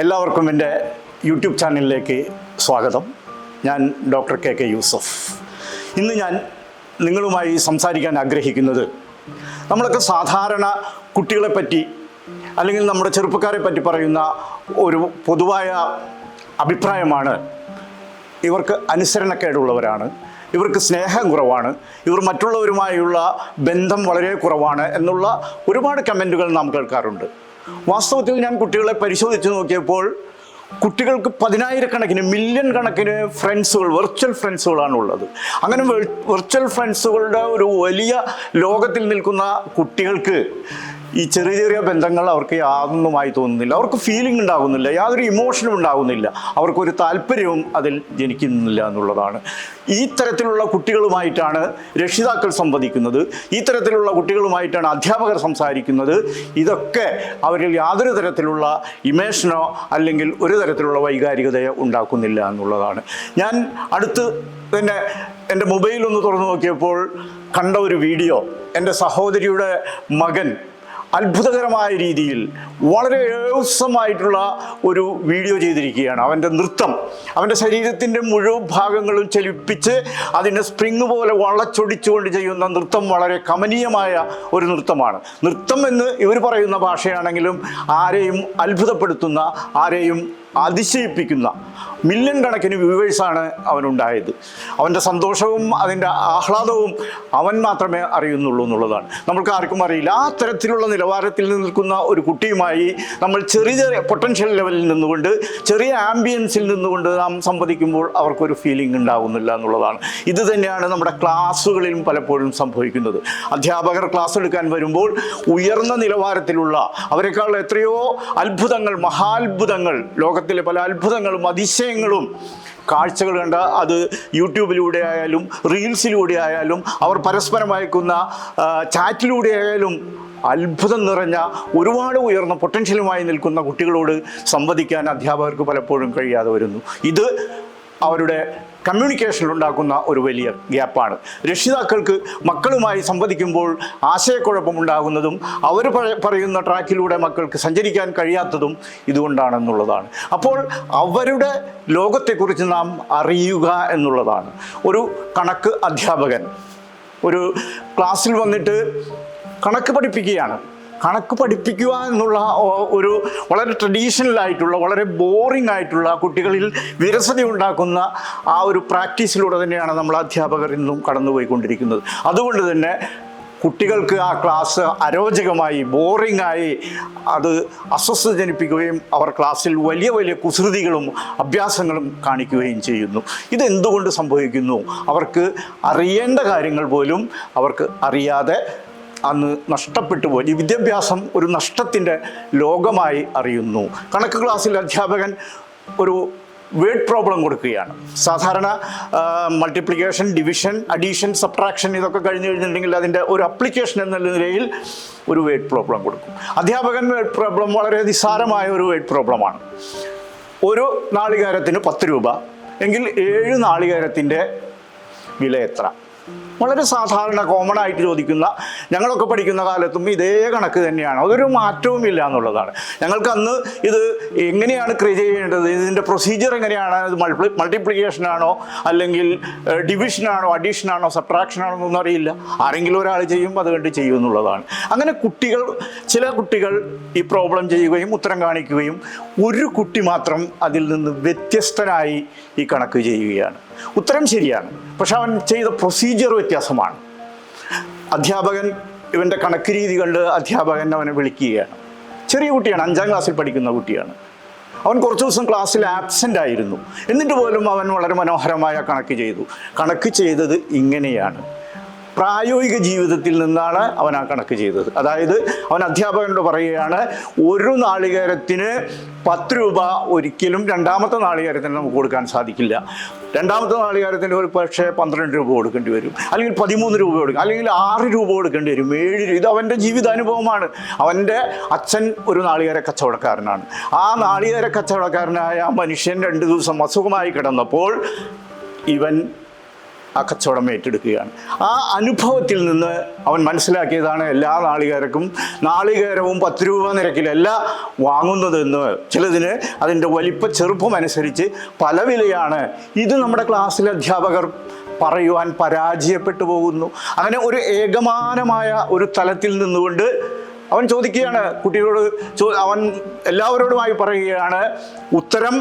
എല്ലാവർക്കും എന്റെ യൂട്യൂബ് ചാനലിലേക്ക് സ്വാഗതം. ഞാൻ ഡോക്ടർ കെ കെ യൂസഫ്. ഇന്ന് ഞാൻ നിങ്ങളുമായി സംസാരിക്കാൻ ആഗ്രഹിക്കുന്നത് നമ്മളൊക്കെ സാധാരണ കുട്ടികളെ പറ്റി അല്ലെങ്കിൽ നമ്മുടെ ചെറുപ്പക്കാരെ പറ്റി പറയുന്ന ഒരു പൊതുവായ അഭിപ്രായമാണ്. ഇവർക്ക് അനുസരണക്കേടുള്ളവരാണ് ഇവർക്ക് സ്നേഹം കുറവാണ് ഇവർ മറ്റുള്ളവരുമായുള്ള ബന്ധം വളരെ കുറവാണ് എന്നുള്ള ഒരുപാട് കമന്റുകൾ നാം കേൾക്കാറുണ്ട്. വാസ്തവത്തിൽ ഞാൻ കുട്ടികളെ പരിശോധിച്ച് നോക്കിയപ്പോൾ കുട്ടികൾക്ക് പതിനായിരക്കണക്കിന് മില്യൺ കണക്കിന് ഫ്രണ്ട്സുകൾ വെർച്വൽ ഫ്രണ്ട്സുകളാണ് ഉള്ളത് അങ്ങനെ വെർച്വൽ ഫ്രണ്ട്സുകളുടെ ഒരു വലിയ ലോകത്തിൽ നിൽക്കുന്ന കുട്ടികൾക്ക് ഈ ചെറിയ ചെറിയ ബന്ധങ്ങൾ അവർക്ക് യാതൊന്നുമായി തോന്നുന്നില്ല. അവർക്ക് ഫീലിംഗ് ഉണ്ടാകുന്നില്ല. യാതൊരു ഇമോഷനും ഉണ്ടാകുന്നില്ല. അവർക്കൊരു താല്പര്യവും അതിൽ ജനിക്കുന്നില്ല എന്നുള്ളതാണ്. ഈ തരത്തിലുള്ള കുട്ടികളുമായിട്ടാണ് രക്ഷിതാക്കൾ സംവദിക്കുന്നത്. ഈ തരത്തിലുള്ള കുട്ടികളുമായിട്ടാണ് അധ്യാപകർ സംസാരിക്കുന്നത്. ഇതൊക്കെ അവരിൽ യാതൊരു തരത്തിലുള്ള ഇമേഷനോ അല്ലെങ്കിൽ ഒരു തരത്തിലുള്ള വൈകാരികതയോ ഉണ്ടാക്കുന്നില്ല എന്നുള്ളതാണ്. ഞാൻ അടുത്ത് തന്നെ എന്റെ മൊബൈൽ ഒന്ന് തുറന്നു നോക്കിയപ്പോൾ കണ്ട ഒരു വീഡിയോ. എന്റെ സഹോദരിയുടെ മകൻ അത്ഭുതകരമായ രീതിയിൽ വളരെ ഏസമായിട്ടുള്ള ഒരു വീഡിയോ ചെയ്തിരിക്കുകയാണ്. അവന്റെ നൃത്തം അവന്റെ ശരീരത്തിന്റെ മുഴുവൻ ഭാഗങ്ങളും ചലിപ്പിച്ച് അതിനെ സ്പ്രിങ് പോലെ വളച്ചൊടിച്ചുകൊണ്ട് ചെയ്യുന്ന നൃത്തം വളരെ കമനീയമായ ഒരു നൃത്തമാണ്. നൃത്തം എന്ന് ഇവർ പറയുന്ന ഭാഷയാണെങ്കിലും ആരെയും അത്ഭുതപ്പെടുത്തുന്ന ആരെയും അതിശയിപ്പിക്കുന്ന മില്യൺ കണക്കിന് വ്യൂവേഴ്സാണ് അവനുണ്ടായത്. അവന്റെ സന്തോഷവും അതിന്റെ ആഹ്ലാദവും അവൻ മാത്രമേ അറിയുന്നുള്ളൂ എന്നുള്ളതാണ്. നമ്മൾക്ക് ആർക്കും അറിയില്ല. ആ തരത്തിലുള്ള നിലവാരത്തിൽ നിൽക്കുന്ന ഒരു കുട്ടിയുമായി നമ്മൾ ചെറിയ ചെറിയ പൊട്ടൻഷ്യൽ ലെവലിൽ നിന്നുകൊണ്ട് ചെറിയ ആംബിയൻസിൽ നിന്നുകൊണ്ട് നാം സംവദിക്കുമ്പോൾ അവർക്കൊരു ഫീലിംഗ് ഉണ്ടാകുന്നില്ല എന്നുള്ളതാണ്. ഇത് തന്നെയാണ് നമ്മുടെ ക്ലാസ്സുകളിലും പലപ്പോഴും സംഭവിക്കുന്നത്. അധ്യാപകർ ക്ലാസ് എടുക്കാൻ വരുമ്പോൾ ഉയർന്ന നിലവാരത്തിലുള്ള അവരെക്കാൾ എത്രയോ അത്ഭുതങ്ങൾ മഹാത്ഭുതങ്ങൾ ലോകത്തിലെ പല അത്ഭുതങ്ങളും അതിശയങ്ങളും കാഴ്ചകൾ കണ്ട അത് യൂട്യൂബിലൂടെ ആയാലും റീൽസിലൂടെ ആയാലും അവർ പരസ്പരം അയക്കുന്ന ചാറ്റിലൂടെ ആയാലും അത്ഭുതം നിറഞ്ഞ ഒരുപാട് ഉയർന്ന പൊട്ടൻഷ്യലുമായി നിൽക്കുന്ന കുട്ടികളോട് സംവദിക്കാൻ അധ്യാപകർക്ക് പലപ്പോഴും കഴിയാതെ വരുന്നു. ഇത് അവരുടെ കമ്മ്യൂണിക്കേഷനിൽ ഉണ്ടാക്കുന്ന ഒരു വലിയ ഗ്യാപ്പാണ്. രക്ഷിതാക്കൾക്ക് മക്കളുമായി സംവദിക്കുമ്പോൾ ആശയക്കുഴപ്പമുണ്ടാകുന്നതും അവർ പറയുന്ന ട്രാക്കിലൂടെ മക്കൾക്ക് സഞ്ചരിക്കാൻ കഴിയാത്തതും ഇതുകൊണ്ടാണെന്നുള്ളതാണ്. അപ്പോൾ അവരുടെ ലോകത്തെക്കുറിച്ച് നാം അറിയുക എന്നുള്ളതാണ്. ഒരു കണക്ക് അധ്യാപകൻ ഒരു ക്ലാസ്സിൽ വന്നിട്ട് കണക്ക് പഠിപ്പിക്കുകയാണ്. കണക്ക് പഠിപ്പിക്കുക എന്നുള്ള ഒരു വളരെ ട്രഡീഷണൽ ആയിട്ടുള്ള വളരെ ബോറിംഗ് ആയിട്ടുള്ള കുട്ടികളിൽ വിരസത ഉണ്ടാക്കുന്ന ആ ഒരു പ്രാക്ടീസിലൂടെ തന്നെയാണ് നമ്മൾ അധ്യാപകർ ഇന്നും കടന്നുപോയിക്കൊണ്ടിരിക്കുന്നത്. അതുകൊണ്ട് തന്നെ കുട്ടികൾക്ക് ആ ക്ലാസ് അരോചകമായി ബോറിംഗ് ആയി അത് അസ്വസ്ഥ ജനിപ്പിക്കുകയും അവർ ക്ലാസ്സിൽ വലിയ വലിയ കുസൃതികളും അഭ്യാസങ്ങളും കാണിക്കുകയും ചെയ്യുന്നു. ഇതെന്തുകൊണ്ട് സംഭവിക്കുന്നു? അവർക്ക് അറിയേണ്ട കാര്യങ്ങൾ പോലും അവർക്ക് അറിയാതെ അന്ന് നഷ്ടപ്പെട്ടു പോയി. വിദ്യാഭ്യാസം ഒരു നഷ്ടത്തിന്റെ ലോകമായി അറിയുന്നു. കണക്ക് ക്ലാസ്സിൽ അധ്യാപകൻ ഒരു വേർഡ് പ്രോബ്ലം കൊടുക്കുകയാണ്. സാധാരണ മൾട്ടിപ്ലിക്കേഷൻ ഡിവിഷൻ അഡീഷൻ സബ്ട്രാക്ഷൻ ഇതൊക്കെ കഴിഞ്ഞ് കഴിഞ്ഞിട്ടുണ്ടെങ്കിൽ അതിന്റെ ഒരു അപ്ലിക്കേഷൻ എന്ന നിലയിൽ ഒരു വേർഡ് പ്രോബ്ലം കൊടുക്കും. അധ്യാപകൻ വേർഡ് പ്രോബ്ലം വളരെ നിസ്സാരമായ ഒരു വേർഡ് പ്രോബ്ലമാണ് ഒരു നാളികേരത്തിന് പത്ത് രൂപ എങ്കിൽ ഏഴ് നാളികേരത്തിന്റെ വില എത്ര? വളരെ സാധാരണ കോമൺ ആയിട്ട് ചോദിക്കുന്ന ഞങ്ങളൊക്കെ പഠിക്കുന്ന കാലത്തും ഇതേ കണക്ക് തന്നെയാണ്. അതൊരു മാറ്റവും ഇല്ല എന്നുള്ളതാണ്. ഞങ്ങൾക്ക് അന്ന് ഇത് എങ്ങനെയാണ് ക്രിയേറ്റ് ചെയ്യേണ്ടത്? ഇതിന്റെ പ്രൊസീജിയർ എങ്ങനെയാണ്? ഇത് മൾട്ടി മൾട്ടിപ്ലിക്കേഷൻ ആണോ? അല്ലെങ്കിൽ ഡിവിഷൻ ആണോ? അഡീഷൻ ആണോ? സബ്ട്രാക്ഷൻ ആണോ എന്നൊന്നും അറിയില്ല. ആരെങ്കിലും ഒരാൾ ചെയ്യും അത് കണ്ട് ചെയ്യും എന്നുള്ളതാണ്. അങ്ങനെ കുട്ടികൾ ചില കുട്ടികൾ ഈ പ്രോബ്ലം ചെയ്യുകയും ഉത്തരം കാണിക്കുകയും ഒരു കുട്ടി മാത്രം അതിൽ നിന്ന് വ്യത്യസ്തനായി ഈ കണക്ക് ചെയ്യുകയാണ്. ഉത്തരം ശരിയാണ്. പക്ഷെ അവൻ ചെയ്ത പ്രൊസീജിയർ വ്യത്യാസമാണ്. അധ്യാപകൻ ഇവന്റെ കണക്ക് രീതി കണ്ട് അധ്യാപകൻ അവനെ വിളിക്കുകയാണ്. ചെറിയ കുട്ടിയാണ് അഞ്ചാം ക്ലാസ്സിൽ പഠിക്കുന്ന കുട്ടിയാണ്. അവൻ കുറച്ച് ദിവസം ക്ലാസ്സിൽ ആബ്സെന്റ് ആയിരുന്നു. എന്നിട്ട് പോലും അവൻ വളരെ മനോഹരമായ കണക്ക് ചെയ്തു. കണക്ക് ചെയ്തത് ഇങ്ങനെയാണ്. പ്രായോഗിക ജീവിതത്തിൽ നിന്നാണ് അവൻ ആ കണക്ക് ചെയ്തത്. അതായത് അവൻ അധ്യാപകനോട് പറയുകയാണ് ഒരു നാളികേരത്തിന് പത്ത് രൂപ ഒരിക്കലും രണ്ടാമത്തെ നാളികേരത്തിന് നമുക്ക് കൊടുക്കാൻ സാധിക്കില്ല. രണ്ടാമത്തെ നാളികേരത്തിന് ഒരു പക്ഷേ പന്ത്രണ്ട് രൂപ കൊടുക്കേണ്ടി വരും അല്ലെങ്കിൽ പതിമൂന്ന് രൂപ കൊടുക്കും അല്ലെങ്കിൽ ആറ് രൂപ കൊടുക്കേണ്ടി വരും ഏഴ് രൂപ. ഇത് അവന്റെ ജീവിതാനുഭവമാണ്. അവന്റെ അച്ഛൻ ഒരു നാളികേര കച്ചവടക്കാരനാണ്. ആ നാളികേര കച്ചവടക്കാരനായ മനുഷ്യൻ രണ്ട് ദിവസം അസുഖമായി കിടന്നപ്പോൾ ഇവൻ ആ കച്ചവടം ഏറ്റെടുക്കുകയാണ്. ആ അനുഭവത്തിൽ നിന്ന് അവൻ മനസ്സിലാക്കിയതാണ് എല്ലാ നാളികേരക്കും നാളികേരവും പത്ത് രൂപ നിരക്കിലല്ല വാങ്ങുന്നതെന്ന് ചിലതിന് അതിന്റെ വലിപ്പ ചെറുപ്പം അനുസരിച്ച് പല വിലയാണ്. ഇത് നമ്മുടെ ക്ലാസ്സിലെ അധ്യാപകർ പറയുവാൻ പരാജയപ്പെട്ടു പോകുന്നു. അങ്ങനെ ഒരു ഏകമാനമായ ഒരു തലത്തിൽ നിന്നുകൊണ്ട് അവൻ ചോദിക്കുകയാണ് കുട്ടികളോട് ചോ അവൻ എല്ലാവരോടുമായി പറയുകയാണ് ഉത്തരം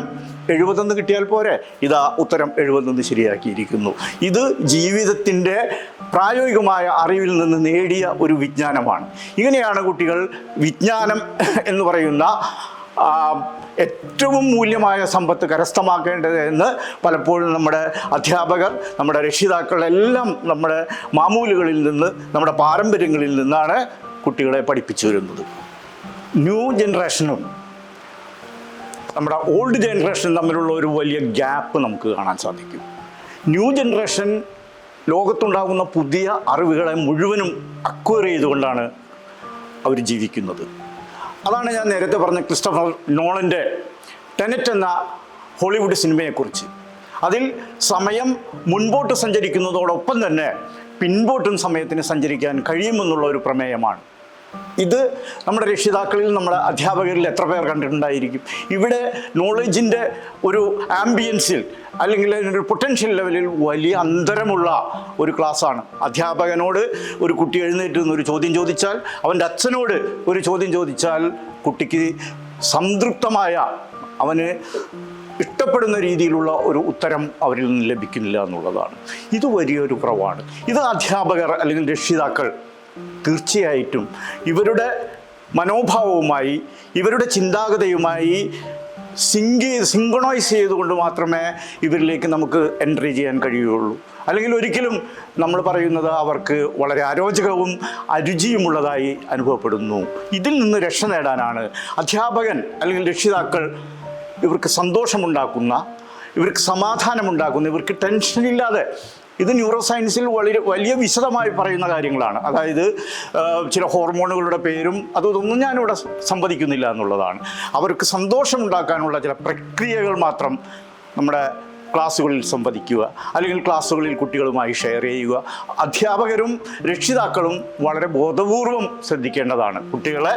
എഴുപത്തൊന്ന് കിട്ടിയാൽ പോരെ. ഇതാ ഉത്തരം എഴുപതെന്ന് ശരിയാക്കിയിരിക്കുന്നു. ഇത് ജീവിതത്തിന്റെ പ്രായോഗികമായ അറിവിൽ നിന്ന് നേടിയ ഒരു വിജ്ഞാനമാണ്. ഇങ്ങനെയാണ് കുട്ടികൾ വിജ്ഞാനം എന്ന് പറയുന്ന ഏറ്റവും മൂല്യമായ സമ്പത്ത് കരസ്ഥമാക്കേണ്ടത് എന്ന് പലപ്പോഴും നമ്മുടെ അധ്യാപകർ നമ്മുടെ രക്ഷിതാക്കളെല്ലാം നമ്മുടെ മാമൂലുകളിൽ നിന്ന് നമ്മുടെ പാരമ്പര്യങ്ങളിൽ നിന്നാണ് കുട്ടികളെ പഠിപ്പിച്ചു വരുന്നത്. ന്യൂ ജനറേഷനും നമ്മുടെ ഓൾഡ് ജനറേഷൻ തമ്മിലുള്ള ഒരു വലിയ ഗ്യാപ്പ് നമുക്ക് കാണാൻ സാധിക്കും. ന്യൂ ജനറേഷൻ ലോകത്തുണ്ടാകുന്ന പുതിയ അറിവുകളെ മുഴുവനും അക്വയർ ചെയ്തുകൊണ്ടാണ് അവർ ജീവിക്കുന്നത്. അതാണ് ഞാൻ നേരത്തെ പറഞ്ഞ ക്രിസ്റ്റഫർ നോളന്റെ ടെനറ്റ് എന്ന ഹോളിവുഡ് സിനിമയെക്കുറിച്ച് അതിൽ സമയം മുൻപോട്ട് സഞ്ചരിക്കുന്നതോടൊപ്പം തന്നെ പിൻപോട്ടും സമയത്തിന് സഞ്ചരിക്കാൻ കഴിയുമെന്നുള്ള ഒരു പ്രമേയമാണ്. ഇത് നമ്മുടെ രക്ഷിതാക്കളിൽ നമ്മുടെ അധ്യാപകരിൽ എത്ര പേർ കണ്ടിട്ടുണ്ടായിരിക്കും. ഇവിടെ നോളജിന്റെ ഒരു ആംബിയൻസിൽ അല്ലെങ്കിൽ അതിനൊരു പൊട്ടൻഷ്യൽ ലെവലിൽ വലിയ അന്തരമുള്ള ഒരു ക്ലാസ്സാണ് അധ്യാപകനോട് ഒരു കുട്ടി എഴുന്നേറ്റ് നിന്ന് ഒരു ചോദ്യം ചോദിച്ചാൽ അവന്റെ അച്ഛനോട് ഒരു ചോദ്യം ചോദിച്ചാൽ കുട്ടിക്ക് സംതൃപ്തമായ അവന് ഇഷ്ടപ്പെടുന്ന രീതിയിലുള്ള ഒരു ഉത്തരം അവരിൽ നിന്ന് ലഭിക്കുന്നില്ല എന്നുള്ളതാണ്. ഇത് വലിയൊരു കുറവാണ്. ഇത് അധ്യാപകർ അല്ലെങ്കിൽ രക്ഷിതാക്കൾ തീർച്ചയായിട്ടും ഇവരുടെ മനോഭാവവുമായി ഇവരുടെ ചിന്താഗതയുമായി സിങ്ക് സിങ്കണൈസ് ചെയ്തുകൊണ്ട് മാത്രമേ ഇവരിലേക്ക് നമുക്ക് എൻട്രി ചെയ്യാൻ കഴിയുകയുള്ളൂ. അല്ലെങ്കിൽ ഒരിക്കലും നമ്മൾ പറയുന്നത് അവർക്ക് വളരെ അരോചകവും അരുചിയുമുള്ളതായി അനുഭവപ്പെടുന്നു. ഇതിൽ നിന്ന് രക്ഷ നേടാനാണ് അധ്യാപകൻ അല്ലെങ്കിൽ രക്ഷിതാക്കൾ ഇവർക്ക് സന്തോഷമുണ്ടാക്കുന്ന ഇവർക്ക് സമാധാനമുണ്ടാക്കുന്ന ഇവർക്ക് ടെൻഷനില്ലാതെ ഇത് ന്യൂറോ സയൻസിൽ വളരെ വലിയ വിശദമായി പറയുന്ന കാര്യങ്ങളാണ്. അതായത് ചില ഹോർമോണുകളുടെ പേരും അതൊന്നും ഞാനിവിടെ സംവദിക്കുന്നില്ല എന്നുള്ളതാണ്. അവർക്ക് സന്തോഷമുണ്ടാക്കാനുള്ള ചില പ്രക്രിയകൾ മാത്രം നമ്മുടെ ക്ലാസ്സുകളിൽ സംവദിക്കുക അല്ലെങ്കിൽ ക്ലാസ്സുകളിൽ കുട്ടികളുമായി ഷെയർ ചെയ്യുക. അധ്യാപകരും രക്ഷിതാക്കളും വളരെ ബോധപൂർവം ശ്രദ്ധിക്കേണ്ടതാണ്. കുട്ടികളെ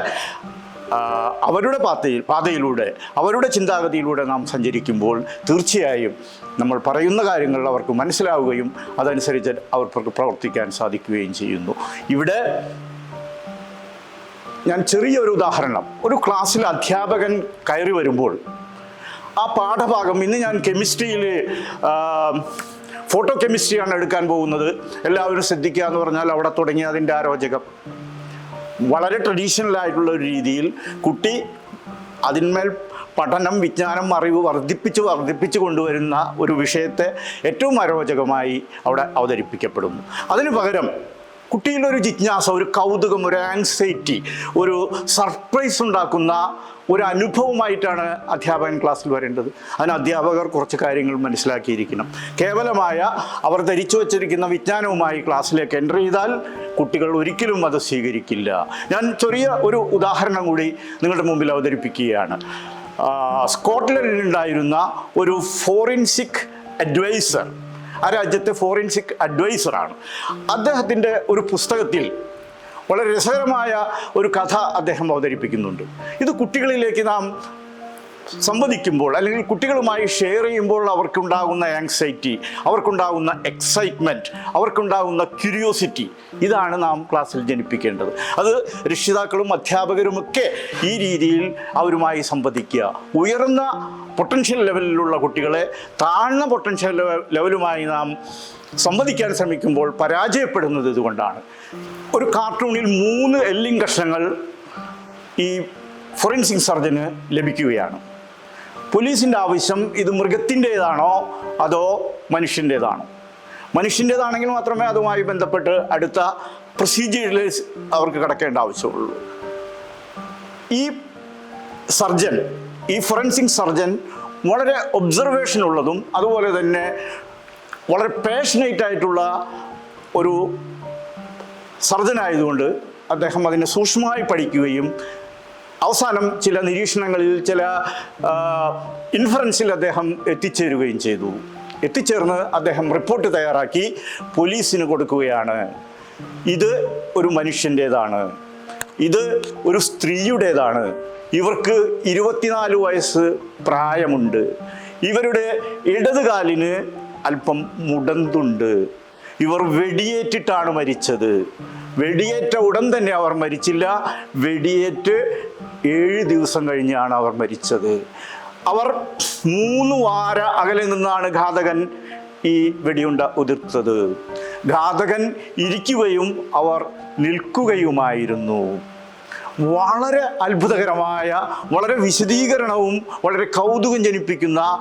അവരുടെ പാതയിൽ പാതയിലൂടെ അവരുടെ ചിന്താഗതിയിലൂടെ നാം സഞ്ചരിക്കുമ്പോൾ തീർച്ചയായും നമ്മൾ പറയുന്ന കാര്യങ്ങൾ അവർക്ക് മനസ്സിലാവുകയും അതനുസരിച്ച് അവർക്ക് പ്രവർത്തിക്കാൻ സാധിക്കുകയും ചെയ്യുന്നു. ഇവിടെ ഞാൻ ചെറിയൊരു ഉദാഹരണം. ഒരു ക്ലാസ്സിൽ അധ്യാപകൻ കയറി വരുമ്പോൾ ആ പാഠഭാഗം ഇന്ന് ഞാൻ കെമിസ്ട്രിയിൽ ഫോട്ടോ കെമിസ്ട്രിയാണ് എടുക്കാൻ പോകുന്നത്. എല്ലാവരും ശ്രദ്ധിക്കുക എന്ന് പറഞ്ഞാൽ അവിടെ തുടങ്ങി അതിന്റെ ആരോചകം. വളരെ ട്രഡീഷണൽ ആയിട്ടുള്ള ഒരു രീതിയിൽ കുട്ടി അതിന്മേൽ പഠനം വിജ്ഞാനം അറിവ് വർദ്ധിപ്പിച്ച് വർദ്ധിപ്പിച്ച് കൊണ്ടുവരുന്ന ഒരു വിഷയത്തെ ഏറ്റവും അരോചകമായി അവിടെ അവതരിപ്പിക്കപ്പെടുന്നു. അതിനു പകരം കുട്ടിയിലൊരു ജിജ്ഞാസ ഒരു കൗതുകം ഒരു ആൻസൈറ്റി ഒരു സർപ്രൈസ് ഉണ്ടാക്കുന്ന ഒരു അനുഭവമായിട്ടാണ് അധ്യാപകൻ ക്ലാസ്സിൽ വരേണ്ടത്. അതിന് അധ്യാപകർ കുറച്ച് കാര്യങ്ങൾ മനസ്സിലാക്കിയിരിക്കണം. കേവലമായ അവർ ധരിച്ചു വച്ചിരിക്കുന്ന വിജ്ഞാനവുമായി ക്ലാസ്സിലേക്ക് എന്റർ ചെയ്താൽ കുട്ടികൾ ഒരിക്കലും അത് സ്വീകരിക്കില്ല. ഞാൻ ചെറിയ ഒരു ഉദാഹരണം കൂടി നിങ്ങളുടെ മുമ്പിൽ അവതരിപ്പിക്കുകയാണ്. സ്കോട്ട്ലൻഡിൽ സ്കോട്ട്ലൻഡിലുണ്ടായിരുന്ന ഒരു ഫോറൻസിക് അഡ്വൈസർ. ആ രാജ്യത്തെ ഫോറൻസിക് അഡ്വൈസറാണ്. അദ്ദേഹത്തിന്റെ ഒരു പുസ്തകത്തിൽ വളരെ രസകരമായ ഒരു കഥ അദ്ദേഹം അവതരിപ്പിക്കുന്നുണ്ട്. ഇത് കുട്ടികളിലേക്ക് നാം സംവദിക്കുമ്പോൾ അല്ലെങ്കിൽ കുട്ടികളുമായി ഷെയർ ചെയ്യുമ്പോൾ അവർക്കുണ്ടാകുന്ന ആങ്സൈറ്റി അവർക്കുണ്ടാകുന്ന എക്സൈറ്റ്മെന്റ് അവർക്കുണ്ടാകുന്ന ക്യൂരിയോസിറ്റി ഇതാണ് നാം ക്ലാസ്സിൽ ജനിപ്പിക്കേണ്ടത്. അത് രക്ഷിതാക്കളും അധ്യാപകരുമൊക്കെ ഈ രീതിയിൽ അവരുമായി സംവദിക്കുക. ഉയർന്ന പൊട്ടൻഷ്യൽ ലെവലിലുള്ള കുട്ടികളെ താഴ്ന്ന പൊട്ടൻഷ്യൽ ലെവ- ലെവലുമായി നാം സംവദിക്കാൻ ശ്രമിക്കുമ്പോൾ പരാജയപ്പെടുന്നത് ഇതുകൊണ്ടാണ്. ഒരു കാർട്ടൂണിൽ മൂന്ന് എല്ലിങ് കഷ്ണങ്ങൾ ഈ ഫോറൻസിക് സർജന് ലഭിക്കുകയാണ്. പോലീസിന്റെ ആവശ്യം ഇത് മൃഗത്തിന്റേതാണോ അതോ മനുഷ്യന്റേതാണോ? മനുഷ്യന്റേതാണെങ്കിൽ മാത്രമേ അതുമായി ബന്ധപ്പെട്ട് അടുത്ത പ്രൊസീജിയറിൽ അവർക്ക് കിടക്കേണ്ട ആവശ്യമുള്ളൂ. ഈ സർജൻ ഈ ഫോറൻസിക് സർജൻ വളരെ ഒബ്സർവേഷൻ ഉള്ളതും അതുപോലെ തന്നെ വളരെ പാഷനേറ്റ് ആയിട്ടുള്ള ഒരു സർജനായതുകൊണ്ട് അദ്ദേഹം അതിനെ സൂക്ഷ്മമായി പഠിക്കുകയും അവസാനം ചില നിരീക്ഷണങ്ങളിൽ ചില ഇൻഫറൻസിൽ അദ്ദേഹം എത്തിച്ചേരുകയും ചെയ്തു. എത്തിച്ചേർന്ന് അദ്ദേഹം റിപ്പോർട്ട് തയ്യാറാക്കി പോലീസിന് കൊടുക്കുകയാണ്. ഇത് ഒരു മനുഷ്യന്റേതാണ്. ഇത് ഒരു സ്ത്രീയുടേതാണ്. ഇവർക്ക് ഇരുപത്തിനാല് വയസ്സ് പ്രായമുണ്ട്. ഇവരുടെ ഇടതുകാലിന് അല്പം മുടന്തുണ്ട്. ഇവർ വെടിയേറ്റിട്ടാണ് മരിച്ചത്. വെടിയേറ്റ ഉടൻ തന്നെ അവർ മരിച്ചില്ല. വെടിയേറ്റ് ഏഴ് ദിവസം കഴിഞ്ഞാണ് അവർ മരിച്ചത്. അവർ മൂന്ന് വാര അകലെ നിന്നാണ് ഘാതകൻ ഈ വെടിയുണ്ട ഉതിർത്തത്. ഘാതകൻ ഇരിക്കുകയും അവർ നിൽക്കുകയുമായിരുന്നു. വളരെ അത്ഭുതകരമായ വളരെ വിശദീകരണവും വളരെ കൗതുകം ജനിപ്പിക്കുന്ന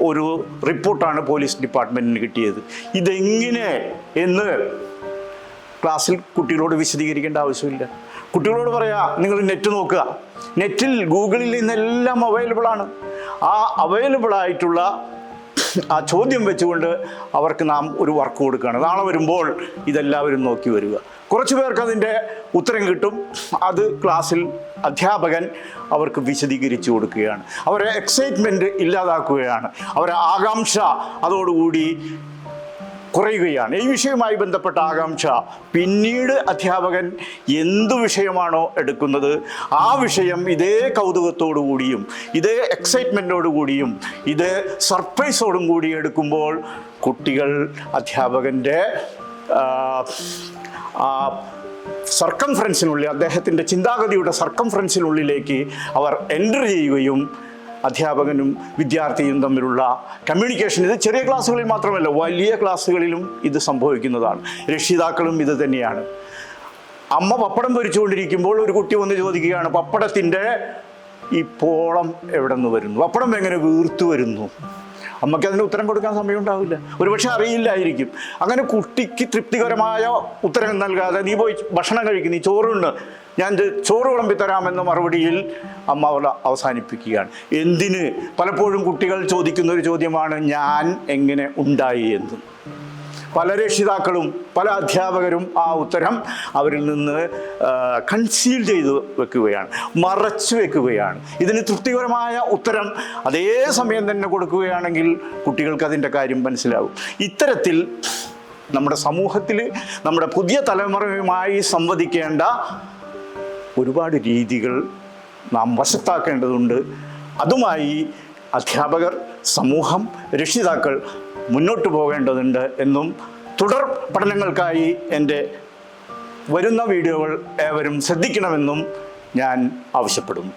ഒരു റിപ്പോർട്ടാണ് പോലീസ് ഡിപ്പാർട്ട്മെന്റിന് കിട്ടിയത്. ഇതെങ്ങനെ എന്ന് ക്ലാസ്സിൽ കുട്ടികളോട് വിശദീകരിക്കേണ്ട ആവശ്യമില്ല. കുട്ടികളോട് പറയാ നിങ്ങൾ നെറ്റ് നോക്കുക. നെറ്റിൽ ഗൂഗിളിൽ ഇന്നെല്ലാം അവൈലബിൾ ആണ്. ആ അവൈലബിൾ ആയിട്ടുള്ള ആ ചോദ്യം വെച്ചുകൊണ്ട് അവർക്ക് നാം ഒരു വർക്ക് കൊടുക്കുകയാണ്. നാളെ വരുമ്പോൾ ഇതെല്ലാവരും നോക്കി വരിക. കുറച്ച് പേർക്ക് അതിന്റെ ഉത്തരം കിട്ടും. അത് ക്ലാസ്സിൽ അധ്യാപകൻ അവർക്ക് വിശദീകരിച്ചു കൊടുക്കുകയാണ്. അവരെ എക്സൈറ്റ്മെന്റ് ഇല്ലാതാക്കുകയാണ്. അവരെ ആകാംക്ഷ അതോടുകൂടി കുറയുകയാണ്. ഈ വിഷയവുമായി ബന്ധപ്പെട്ട ആകാംക്ഷ. പിന്നീട് അധ്യാപകൻ എന്തു വിഷയമാണോ എടുക്കുന്നത് ആ വിഷയം ഇതേ കൗതുകത്തോടു കൂടിയും ഇതേ എക്സൈറ്റ്മെന്റോടു കൂടിയും ഇത് സർപ്രൈസോടും കൂടി എടുക്കുമ്പോൾ കുട്ടികൾ അധ്യാപകന്റെ സർക്കംഫറൻസിനുള്ളിൽ അദ്ദേഹത്തിന്റെ ചിന്താഗതിയുടെ സർക്കംഫറൻസിനുള്ളിലേക്ക് അവർ എന്റർ ചെയ്യുകയും അധ്യാപകനും വിദ്യാർത്ഥിയും തമ്മിലുള്ള കമ്മ്യൂണിക്കേഷൻ ഇത് ചെറിയ ക്ലാസ്സുകളിൽ മാത്രമല്ല വലിയ ക്ലാസ്സുകളിലും ഇത് സംഭവിക്കുന്നതാണ്. രക്ഷിതാക്കളും ഇത് തന്നെയാണ്. അമ്മ പപ്പടം പൊരിച്ചുകൊണ്ടിരിക്കുമ്പോൾ ഒരു കുട്ടി വന്ന് ചോദിക്കുകയാണ് പപ്പടത്തിന്റെ ഈ പോളം എവിടെ നിന്ന് വരുന്നു? പപ്പടം എങ്ങനെ വീർത്തു വരുന്നു? അമ്മയ്ക്ക് അതിന് ഉത്തരം കൊടുക്കാൻ സമയം ഉണ്ടാവില്ല ഒരുപക്ഷെ അറിയില്ലായിരിക്കും. അങ്ങനെ കുട്ടിക്ക് തൃപ്തികരമായ ഉത്തരം നൽകാതെ നീ പോയി ഭക്ഷണം കഴിക്കുന്നു നീ ചോറുണ്ട്. ഞാൻ ചോറ് വിളമ്പി തരാമെന്ന മറുപടിയിൽ അമ്മ അവൾ അവസാനിപ്പിക്കുകയാണ്. എന്തിന്? പലപ്പോഴും കുട്ടികൾ ചോദിക്കുന്ന ഒരു ചോദ്യമാണ് ഞാൻ എങ്ങനെ ഉണ്ടായി എന്ന്. പല രക്ഷിതാക്കളും പല അധ്യാപകരും ആ ഉത്തരം അവരിൽ നിന്ന് കൺസീൽ ചെയ്ത് വെക്കുകയാണ് മറച്ചു വെക്കുകയാണ്. ഇതിന് തൃപ്തികരമായ ഉത്തരം അതേ സമയം തന്നെ കൊടുക്കുകയാണെങ്കിൽ കുട്ടികൾക്ക് അതിന്റെ കാര്യം മനസ്സിലാവും. ഇത്തരത്തിൽ നമ്മുടെ സമൂഹത്തിൽ നമ്മുടെ പുതിയ തലമുറയുമായി സംവദിക്കേണ്ട ഒരുപാട് രീതികൾ നാം വശത്താക്കേണ്ടതുണ്ട്. അതുമായി അധ്യാപകർ സമൂഹം രക്ഷിതാക്കൾ മുന്നോട്ട് പോകേണ്ടതുണ്ട് എന്നും തുടർ പഠനങ്ങൾക്കായി എന്റെ വരുന്ന വീഡിയോകൾ ഏവരും ശ്രദ്ധിക്കണമെന്നും ഞാൻ ആവശ്യപ്പെടുന്നു.